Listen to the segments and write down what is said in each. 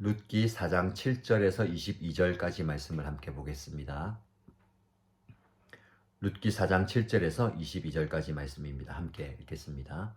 룻기 4장 7절에서 22절까지 말씀을 함께 보겠습니다. 룻기 4장 7절에서 22절까지 말씀입니다. 함께 읽겠습니다.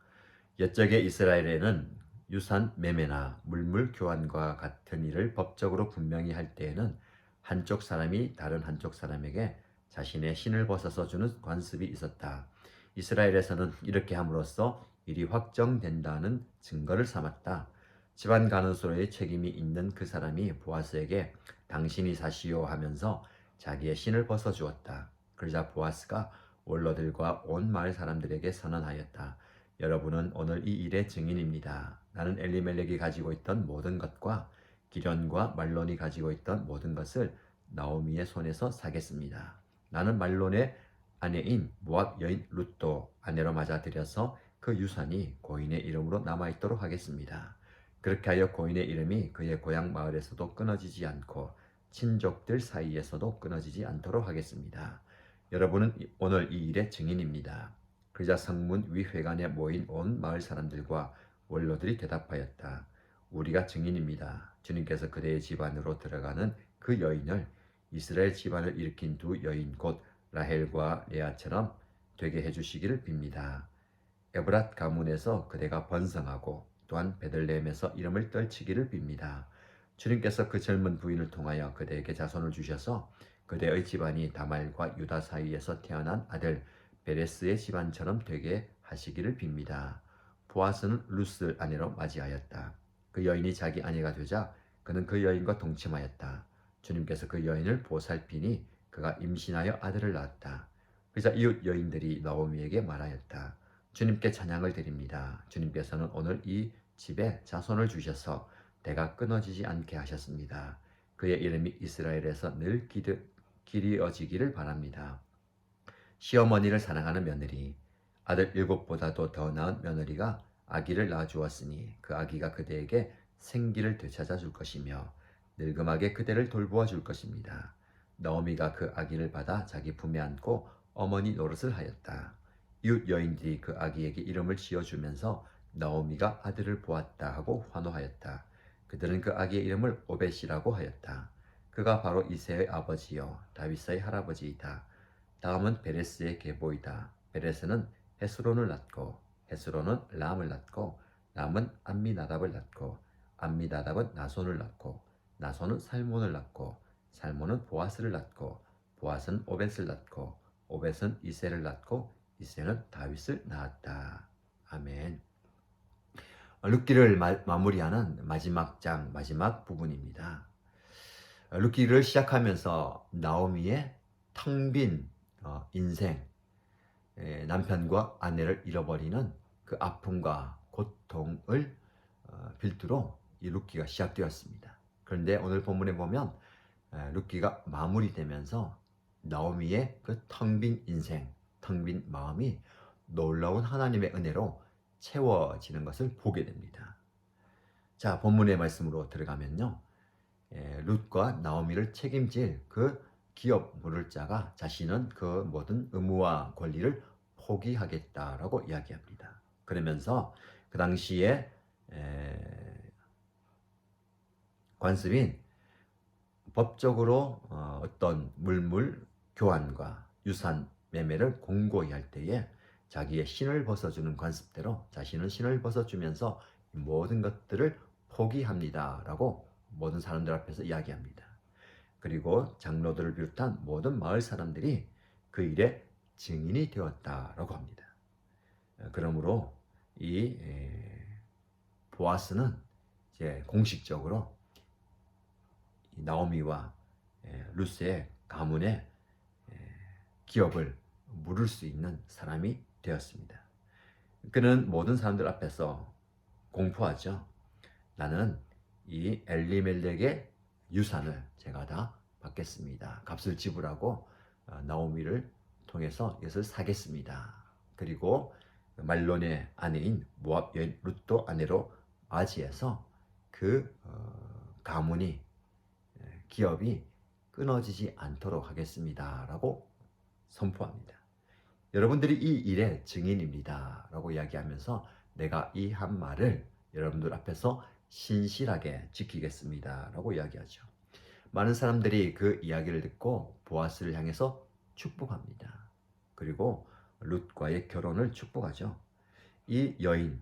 옛적에 이스라엘에는 유산 매매나 물물 교환과 같은 일을 법적으로 분명히 할 때에는 한쪽 사람이 다른 한쪽 사람에게 자신의 신을 벗어서 주는 관습이 있었다. 이스라엘에서는 이렇게 함으로써 일이 확정된다는 증거를 삼았다. 집안 간호소의 책임이 있는 그 사람이 보아스에게 당신이 사시오 하면서 자기의 신을 벗어 주었다. 그러자 보아스가 원로들과 온 마을 사람들에게 선언하였다. 여러분은 오늘 이 일의 증인입니다. 나는 엘리멜렉이 가지고 있던 모든 것과 기련과 말론이 가지고 있던 모든 것을 나오미의 손에서 사겠습니다. 나는 말론의 아내인 모압 여인 룻도 아내로 맞아들여서 그 유산이 고인의 이름으로 남아있도록 하겠습니다. 그렇게 하여 고인의 이름이 그의 고향 마을에서도 끊어지지 않고 친족들 사이에서도 끊어지지 않도록 하겠습니다. 여러분은 오늘 이 일의 증인입니다. 그러자 성문 위 회관에 모인 온 마을 사람들과 원로들이 대답하였다. 우리가 증인입니다. 주님께서 그대의 집안으로 들어가는 그 여인을 이스라엘 집안을 일으킨 두 여인 곧 라헬과 레아처럼 되게 해주시기를 빕니다. 에브랏 가문에서 그대가 번성하고 또한 베들레헴에서 이름을 떨치기를 빕니다. 주님께서 그 젊은 부인을 통하여 그대에게 자손을 주셔서 그대의 집안이 다말과 유다 사이에서 태어난 아들 베레스의 집안처럼 되게 하시기를 빕니다. 보아스는 루스 아내로 맞이하였다. 그 여인이 자기 아내가 되자 그는 그 여인과 동침하였다. 주님께서 그 여인을 보살피니 그가 임신하여 아들을 낳았다. 그자 이웃 여인들이 나오미에게 말하였다. 주님께 찬양을 드립니다. 주님께서는 오늘 이 집에 자손을 주셔서 대가 끊어지지 않게 하셨습니다. 그의 이름이 이스라엘에서 늘 길이어지기를 바랍니다. 시어머니를 사랑하는 며느리, 아들 일곱보다도 더 나은 며느리가 아기를 낳아주었으니 그 아기가 그대에게 생기를 되찾아 줄 것이며 늙음하게 그대를 돌보아 줄 것입니다. 나오미가 그 아기를 받아 자기 품에 안고 어머니 노릇을 하였다. 이웃 여인들이 그 아기에게 이름을 지어주면서 나오미가 아들을 보았다 하고 환호하였다. 그들은 그 아기의 이름을 오벳이라고 하였다. 그가 바로 이세의 아버지요 다윗의 할아버지이다. 다음은 베레스의 계보이다. 베레스는 헤스론을 낳고 헤스론은 람을 낳고 람은 암미나답을 낳고 암미나답은 나손을 낳고 나손은 살몬을 낳고 살몬은 보아스를 낳고 보아스는 오벳을 낳고 오벳은 이세를 낳고 이세는 다윗을 낳았다. 아멘. 룻기를 마 무리하는 마지막 장 마지막 부분입니다. 룻기를 시작하면서 나오미의 텅빈 어, 인생 남편과 아내를 잃어버리는 그 아픔과 고통을 어, 빌드로 이 룻기가 시작되었습니다. 그런데 오늘 본문에 보면 룻기가 마무리되면서 나오미의 그 텅 빈 인생, 텅 빈 마음이 놀라운 하나님의 은혜로 채워지는 것을 보게 됩니다. 자, 본문의 말씀으로 들어가면요. 룻과 나오미를 책임질 그 기업 물을 자가 자신은 그 모든 의무와 권리를 포기하겠다라고 이야기합니다. 그러면서 그 당시에 관습인 법적으로 어, 어떤 물물 교환과 유산 매매를 공고히 할 때에 자기의 신을 벗어주는 관습대로 자신은 신을 벗어주면서 모든 것들을 포기합니다 라고 모든 사람들 앞에서 이야기합니다. 그리고 장로들을 비롯한 모든 마을 사람들이 그 일에 증인이 되었다라고 합니다. 그러므로 이 보아스는 이제 공식적으로 나오미와 루스의 가문의 기업을 물을 수 있는 사람이 되었습니다. 그는 모든 사람들 앞에서 공포하죠. 나는 이 엘리멜렉의 유산을 제가 다 받겠습니다. 값을 지불하고 어, 나오미를 통해서 이것을 사겠습니다. 그리고 말론의 아내인 모압 룻도 아내로 맞이해서 그 어, 가문이 기업이 끊어지지 않도록 하겠습니다라고 선포합니다. 여러분들이 이 일의 증인입니다 라고 이야기하면서 내가 이 한 말을 여러분들 앞에서 신실하게 지키겠습니다 라고 이야기하죠. 많은 사람들이 그 이야기를 듣고 보아스를 향해서 축복합니다. 그리고 룻과의 결혼을 축복하죠. 이 여인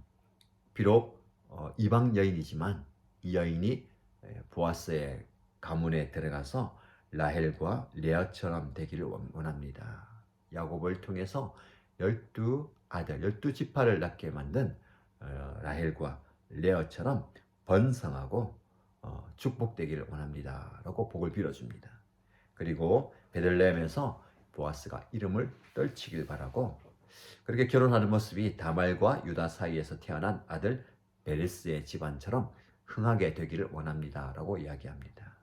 비록 어, 이방 여인이지만 이 여인이 에, 보아스의 가문에 들어가서 라헬과 레아처럼 되기를 원- 원합니다. 야곱을 통해서 열두 아들, 열두 지파를 낳게 만든 어, 라헬과 레아처럼 번성하고 어, 축복되기를 원합니다 라고 복을 빌어줍니다. 그리고 베들레헴에서 보아스가 이름을 떨치길 바라고 그렇게 결혼하는 모습이 다말과 유다 사이에서 태어난 아들 베레스의 집안처럼 흥하게 되기를 원합니다 라고 이야기합니다.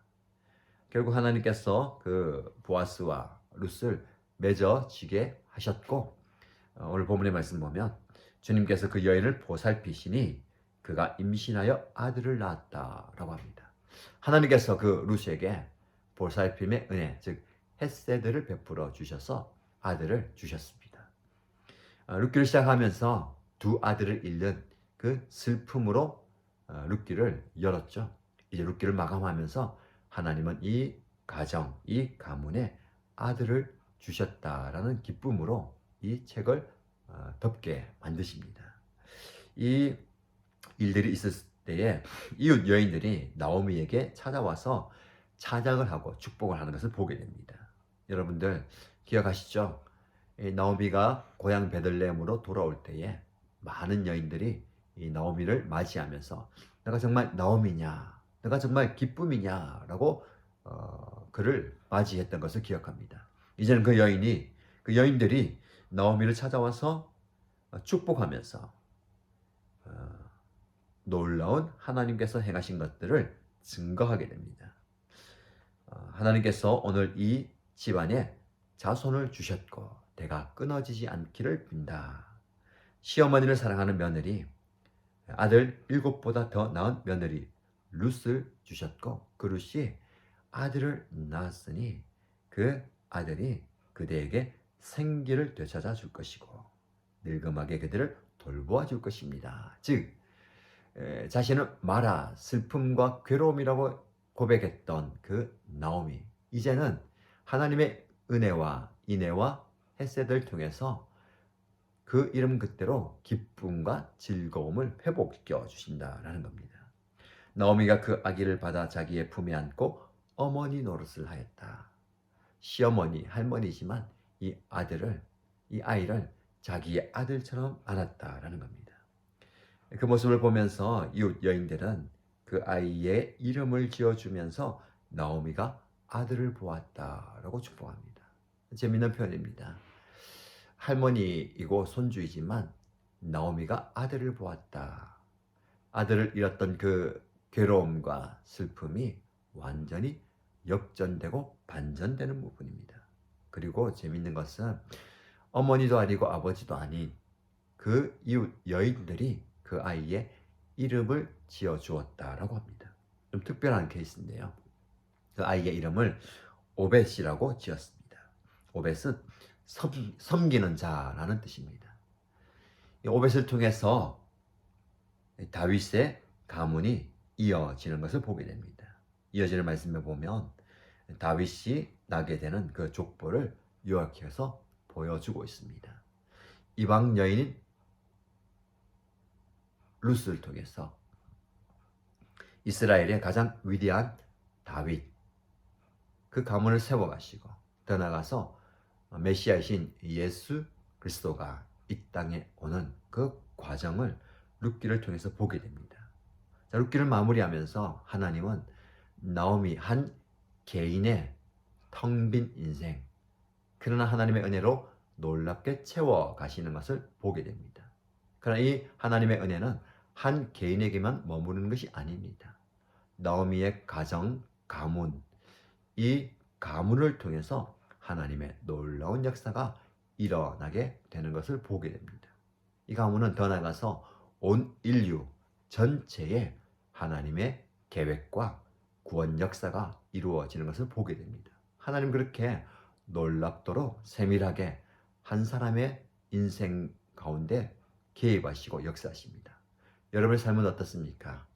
결국 하나님께서 그 보아스와 룻을 맺어지게 하셨고 어, 오늘 본문의 말씀 보면 주님께서 그 여인을 보살피시니 그가 임신하여 아들을 낳았다라고 합니다. 하나님께서 그 룻에게 보살핌의 은혜, 즉 햇세드를 베풀어 주셔서 아들을 주셨습니다. 어, 룻기를 시작하면서 두 아들을 잃는 그 슬픔으로 어, 룻기를 열었죠. 이제 룻기를 마감하면서 하나님은 이 가정, 이 가문에 아들을 주셨다라는 기쁨으로 이 책을 어, 덮게 만드십니다. 이 일들이 있었을 때에 이웃 여인들이 나오미에게 찾아와서 찬양을 하고 축복을 하는 것을 보게 됩니다. 여러분들 기억하시죠? 이 나오미가 고향 베들레헴으로 돌아올 때에 많은 여인들이 이 나오미를 맞이하면서 내가 정말 나오미냐, 내가 정말 기쁨이냐라고 어, 그를 맞이했던 것을 기억합니다. 이제는 그 여인이 그 여인들이 나오미를 찾아와서 어, 축복하면서 어, 놀라운 하나님께서 행하신 것들을 증거하게 됩니다. 어, 하나님께서 오늘 이 집안에 자손을 주셨고 대가 끊어지지 않기를 빈다. 시어머니를 사랑하는 며느리, 아들 일곱보다 더 나은 며느리 룻을 주셨고 그 룻이 아들을 낳았으니 그 아들이 그대에게 생기를 되찾아 줄 것이고 늙음하게 그들을 돌보아 줄 것입니다. 즉 에, 자신은 마라 슬픔과 괴로움이라고 고백했던 그 나오미 이제는 하나님의 은혜와 인애와 햇새들 통해서 그 이름 그대로 기쁨과 즐거움을 회복시켜 주신다라는 겁니다. 나오미가 그 아기를 받아 자기의 품에 안고 어머니 노릇을 하였다. 시어머니, 할머니지만 이 아들을 이 아이를 자기의 아들처럼 안았다라는 겁니다. 그 모습을 보면서 이웃 여인들은 그 아이의 이름을 지어주면서 나오미가 아들을 보았다라고 축복합니다. 재밌는 표현입니다. 할머니이고 손주이지만 나오미가 아들을 보았다. 아들을 잃었던 그 괴로움과 슬픔이 완전히 역전되고 반전되는 부분입니다. 그리고 재밌는 것은 어머니도 아니고 아버지도 아닌 그 이웃 여인들이 그 아이의 이름을 지어 주었다라고 합니다. 좀 특별한 케이스인데요. 그 아이의 이름을 오벳이라고 지었습니다. 오벳은 섬, 섬기는 자라는 뜻입니다. 이 오벳을 통해서 다윗의 가문이 이어지는 것을 보게 됩니다. 이어지는 말씀에 보면 다윗이 나게 되는 그 족보를 요약해서 보여주고 있습니다. 이방 여인인 루스를 통해서 이스라엘의 가장 위대한 다윗 그 가문을 세워가시고 더 나아가서 메시아이신 예수 그리스도가 이 땅에 오는 그 과정을 룻기를 통해서 보게 됩니다. 자, 룻기를 마무리하면서 하나님은 나오미 한 개인의 텅 빈 인생 그러나 하나님의 은혜로 놀랍게 채워 가시는 것을 보게 됩니다. 그러나 이 하나님의 은혜는 한 개인에게만 머무르는 것이 아닙니다. 나오미의 가정, 가문, 이 가문을 통해서 하나님의 놀라운 역사가 일어나게 되는 것을 보게 됩니다. 이 가문은 더 나아가서 온 인류 전체에 하나님의 계획과 구원 역사가 이루어지는 것을 보게 됩니다. 하나님 그렇게 놀랍도록 세밀하게 한 사람의 인생 가운데 개입하시고 역사하십니다. 여러분의 삶은 어떻습니까?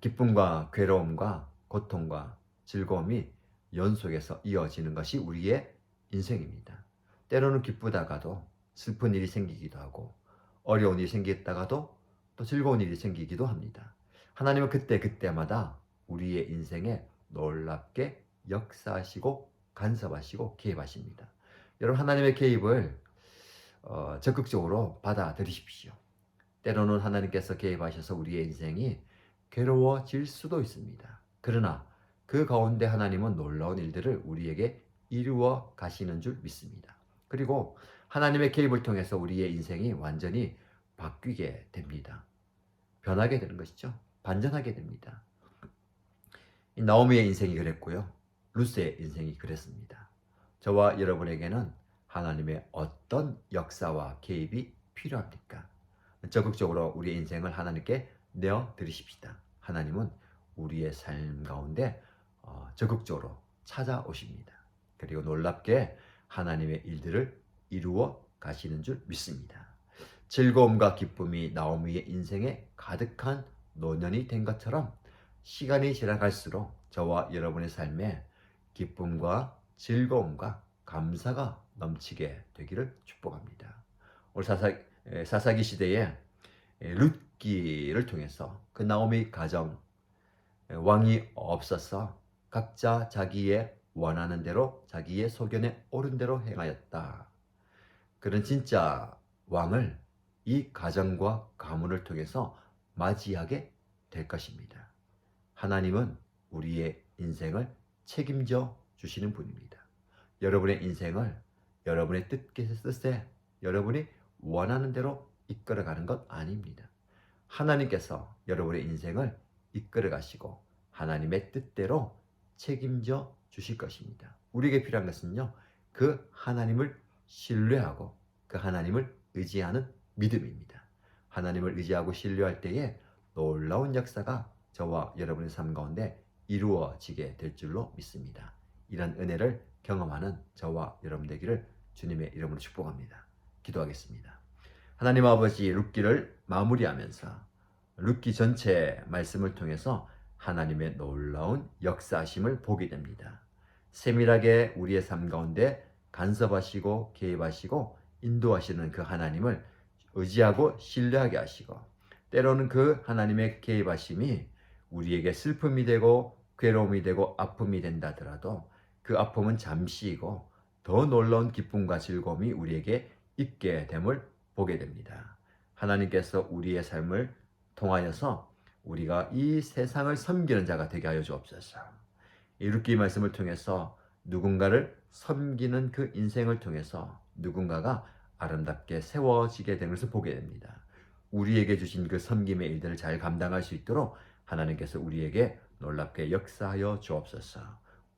기쁨과 괴로움과 고통과 즐거움이 연속해서 이어지는 것이 우리의 인생입니다. 때로는 기쁘다가도 슬픈 일이 생기기도 하고 어려운 일이 생겼다가도 또 즐거운 일이 생기기도 합니다. 하나님은 그때 그때마다 우리의 인생에 놀랍게 역사하시고 간섭하시고 개입하십니다. 여러분 하나님의 개입을 어, 적극적으로 받아들이십시오. 때로는 하나님께서 개입하셔서 우리의 인생이 괴로워질 수도 있습니다. 그러나 그 가운데 하나님은 놀라운 일들을 우리에게 이루어 가시는 줄 믿습니다. 그리고 하나님의 개입을 통해서 우리의 인생이 완전히 바뀌게 됩니다. 변하게 되는 것이죠. 반전하게 됩니다. 이 나오미의 인생이 그랬고요. 루스의 인생이 그랬습니다. 저와 여러분에게는 하나님의 어떤 역사와 개입이 필요합니까? 적극적으로 우리의 인생을 하나님께 내어 드리십시다. 하나님은 우리의 삶 가운데 어, 적극적으로 찾아오십니다. 그리고 놀랍게 하나님의 일들을 이루어 가시는 줄 믿습니다. 즐거움과 기쁨이 나오미의 인생에 가득한 노년이 된 것처럼 시간이 지나갈수록 저와 여러분의 삶에 기쁨과 즐거움과 감사가 넘치게 되기를 축복합니다. 오늘 사사, 에, 사사기 시대에 에, 룻기를 통해서 그 나오미 가정 에, 왕이 없어서 각자 자기의 원하는 대로 자기의 소견에 옳은 대로 행하였다. 그런 진짜 왕을 이 가정과 가문을 통해서 맞이하게 될 것입니다. 하나님은 우리의 인생을 책임져 주시는 분입니다. 여러분의 인생을 여러분의 뜻에 여러분이 원하는 대로 이끌어가는 것 아닙니다. 하나님께서 여러분의 인생을 이끌어 가시고 하나님의 뜻대로 책임져 주실 것입니다. 우리에게 필요한 것은요, 그 하나님을 신뢰하고 그 하나님을 의지하는 믿음입니다. 하나님을 의지하고 신뢰할 때에 놀라운 역사가 저와 여러분의 삶 가운데 이루어지게 될 줄로 믿습니다. 이런 은혜를 경험하는 저와 여러분 되기를 주님의 이름으로 축복합니다. 기도하겠습니다. 하나님 아버지 룻기를 마무리하면서 룻기 전체 말씀을 통해서 하나님의 놀라운 역사하심을 보게 됩니다. 세밀하게 우리의 삶 가운데 간섭하시고 개입하시고 인도하시는 그 하나님을 의지하고 신뢰하게 하시고 때로는 그 하나님의 개입하심이 우리에게 슬픔이 되고 괴로움이 되고 아픔이 된다 하더라도 그 아픔은 잠시이고 더 놀라운 기쁨과 즐거움이 우리에게 있게 됨을 보게 됩니다. 하나님께서 우리의 삶을 통하여서 우리가 이 세상을 섬기는 자가 되게 하여 주옵소서. 이 룻기 말씀을 통해서 누군가를 섬기는 그 인생을 통해서 누군가가 아름답게 세워지게 되는 것을 보게 됩니다. 우리에게 주신 그 섬김의 일들을 잘 감당할 수 있도록 하나님께서 우리에게 놀랍게 역사하여 주옵소서.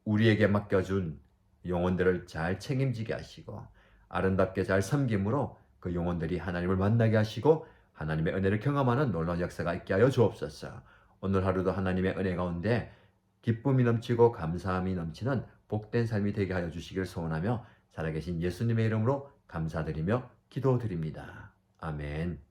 우리에게 맡겨준 영혼들을 잘 책임지게 하시고 아름답게 잘 섬김으로 그 영혼들이 하나님을 만나게 하시고 하나님의 은혜를 경험하는 놀라운 역사가 있게 하여 주옵소서. 오늘 하루도 하나님의 은혜 가운데 기쁨이 넘치고 감사함이 넘치는 복된 삶이 되게 하여 주시기를 소원하며 살아계신 예수님의 이름으로 감사드리며 기도드립니다. 아멘.